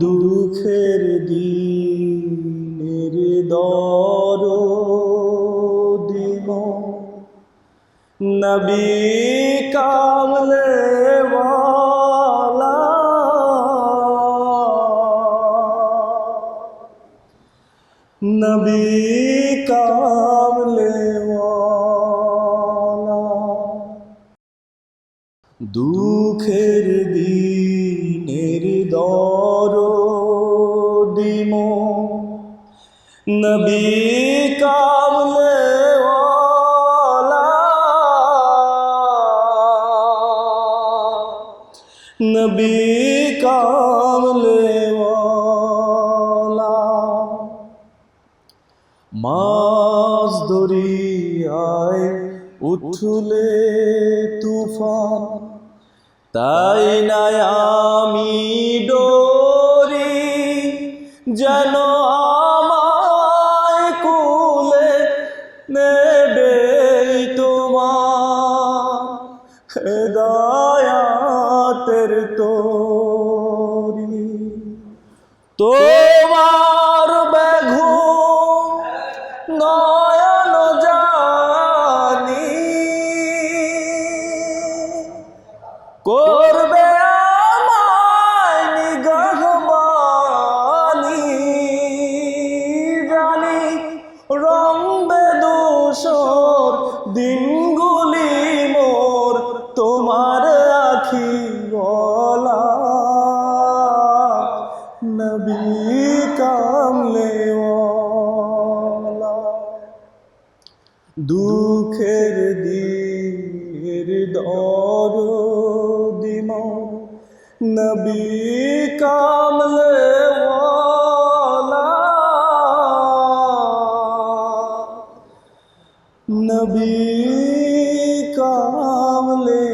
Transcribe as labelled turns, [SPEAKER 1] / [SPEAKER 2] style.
[SPEAKER 1] দুঃখের দিনের দর দিব। নবী কামলে নবী কামলে দুঃখের দিনের দরো কামলে নবী কামলে মাছ দরিয়ায় উঠলে তুফান তাই না আমি ডোরি যেন আমায় নেবে তোমার হেদায়াতের তোরি। তোমার দিনগুলি মোর তোমার আখি বলা নবী কামলে দুঃখের দিনের দর দিম নবী কামলে नबी कामले